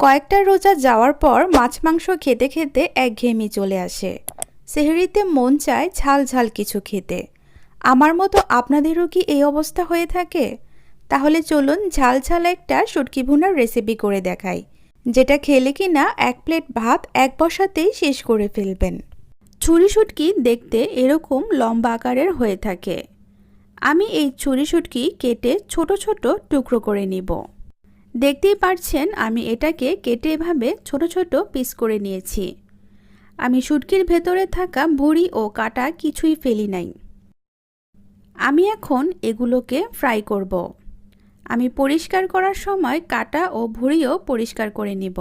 কয়েকটা রোজা যাওয়ার পর মাছ মাংস খেতে খেতে একঘেয়েমি চলে আসে। সেহরিতে মন চায় ঝাল ঝাল কিছু খেতে। আমার মতো আপনাদেরও কি এই অবস্থা হয়ে থাকে? তাহলে চলুন ঝাল ঝাল একটা শুটকি ভুনার রেসিপি করে দেখাই, যেটা খেলে কি না এক প্লেট ভাত এক বসাতেই শেষ করে ফেলবেন। ছুরি শুটকি দেখতে এরকম লম্বা আকারের হয়ে থাকে। আমি এই ছুরি শুটকি কেটে ছোট ছোট টুকরো করে নিব। দেখতেই পারছেন আমি এটাকে কেটে এভাবে ছোট ছোট পিস করে নিয়েছি। আমি শুটকির ভেতরে থাকা ভুড়ি ও কাটা কিছুই ফেলি নাই। আমি এখন এগুলোকে ফ্রাই করব। আমি পরিষ্কার করার সময় কাটা ও ভুড়িও পরিষ্কার করে নিব।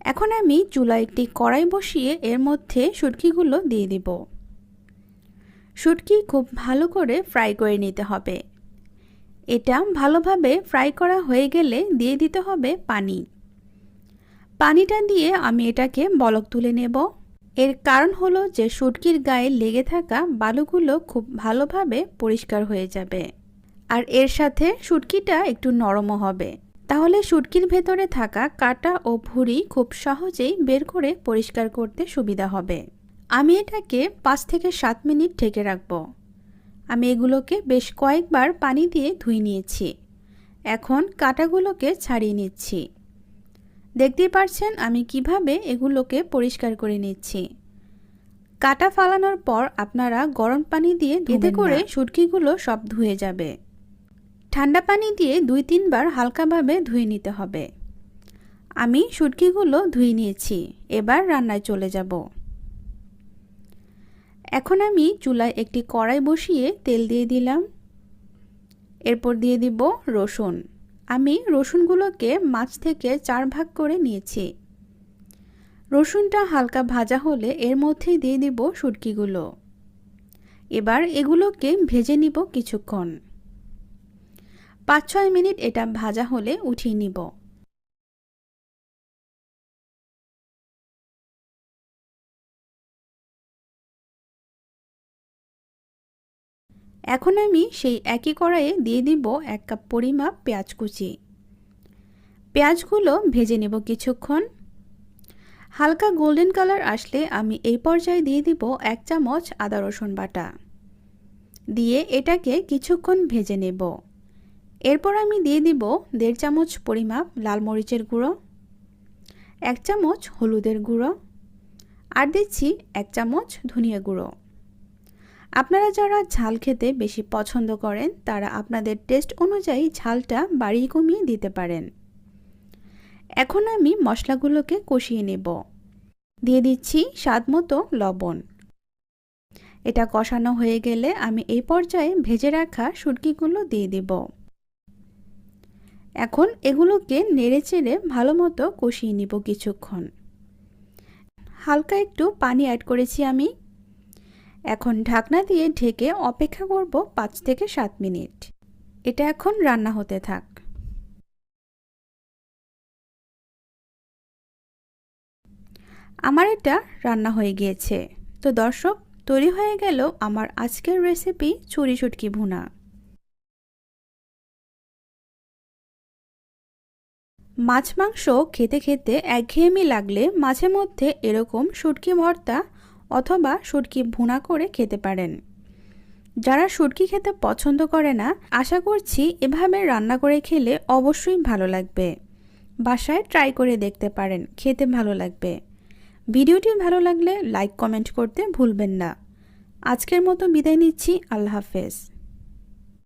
এখন আমি চুলা একটি কড়াই বসিয়ে এর মধ্যে শুটকিগুলো দিয়ে দিব। শুটকি খুব ভালো করে ফ্রাই করে নিতে হবে। এটা ভালোভাবে ফ্রাই করা হয়ে গেলে দিয়ে দিতে হবে পানি। পানিটা দিয়ে আমি এটাকে বলক তুলে নেব। এর কারণ হলো যে শুটকির গায়ে লেগে থাকা বালুগুলো খুব ভালোভাবে পরিষ্কার হয়ে যাবে। আর এর সাথে শুটকিটা একটু নরমও হবে। তাহলে শুটকির ভেতরে থাকা কাটা ও ভুঁড়ি খুব সহজেই বের করে পরিষ্কার করতে সুবিধা হবে। আমি এটাকে পাঁচ থেকে সাত মিনিট ঢেকে রাখব। আমি এগুলোকে বেশ কয়েকবার পানি দিয়ে ধুয়ে নিয়েছি। এখন কাটাগুলোকে ছাড়িয়ে নিচ্ছি। দেখতেই পারছেন আমি কীভাবে এগুলোকে পরিষ্কার করে নিচ্ছি। কাটা ফালানোর পর আপনারা গরম পানি দিয়ে এতে করে শুটকিগুলো সব ধুয়ে যাবে। ঠান্ডা পানি দিয়ে দুই তিনবার হালকাভাবে ধুয়ে নিতে হবে। আমি শুটকিগুলো ধুয়ে নিয়েছি। এবার রান্নায় চলে যাব। এখন আমি চুলায় একটি কড়াই বসিয়ে তেল দিয়ে দিলাম। এরপর দিয়ে দিব রসুন। আমি রসুনগুলোকে মাছ থেকে চার ভাগ করে নিয়েছি। রসুনটা হালকা ভাজা হলে এর মধ্যেই দিয়ে দিব শুটকিগুলো। এবার এগুলোকে ভেজে নিব কিছুক্ষণ। পাঁচ ছয় মিনিট এটা ভাজা হলে উঠিয়ে নিব। এখন আমি সেই একই কড়াইয়ে দিয়ে দিব এক কাপ পরিমাপ পেঁয়াজ কুচি। পেঁয়াজগুলো ভেজে নেব কিছুক্ষণ। হালকা গোল্ডেন কালার আসলে আমি এই পর্যায়ে দিয়ে দিব এক চামচ আদা রসুন বাটা। দিয়ে এটাকে কিছুক্ষণ ভেজে নেব। এরপর আমি দিয়ে দিব দেড় চামচ পরিমাপ লাল মরিচের গুঁড়ো, এক চামচ হলুদের গুঁড়ো, আর দিচ্ছি এক চামচ ধনিয়া গুঁড়ো। আপনারা যারা ঝাল খেতে বেশি পছন্দ করেন, তারা আপনাদের টেস্ট অনুযায়ী ঝালটা বাড়িয়ে কমিয়ে দিতে পারেন। এখন আমি মশলাগুলোকে কষিয়ে নেব। দিয়ে দিচ্ছি স্বাদ মতো লবণ। এটা কষানো হয়ে গেলে আমি এই পর্যায়ে ভেজে রাখা সুটকিগুলো দিয়ে দেব। এখন এগুলোকে নেড়ে চেড়ে ভালো মতো কষিয়ে নিব কিছুক্ষণ। হালকা একটু পানি অ্যাড করেছি আমি। এখন ঢাকনা দিয়ে ঢেকে অপেক্ষা করব পাঁচ থেকে সাত মিনিট। এটা এখন রান্না হতে থাক। আমার এটা রান্না হয়ে গিয়েছে। তো দর্শক, তৈরি হয়ে গেল আমার আজকের রেসিপি ছুরি শুটকি ভুনা। মাছ মাংস খেতে খেতে একঘেয়েমি লাগলে মাঝে মধ্যে এরকম শুটকি ভর্তা অথবা শুটকি ভুনা করে খেতে পারেন। যারা শুটকি খেতে পছন্দ করে না, আশা করছি এভাবে রান্না করে খেলে অবশ্যই ভালো লাগবে। বাসায় ট্রাই করে দেখতে পারেন, খেতে ভালো লাগবে। ভিডিওটি ভালো লাগলে লাইক, কমেন্ট করতে ভুলবেন না। আজকের মতো বিদায় নিচ্ছি, আল্লাহ হাফেজ।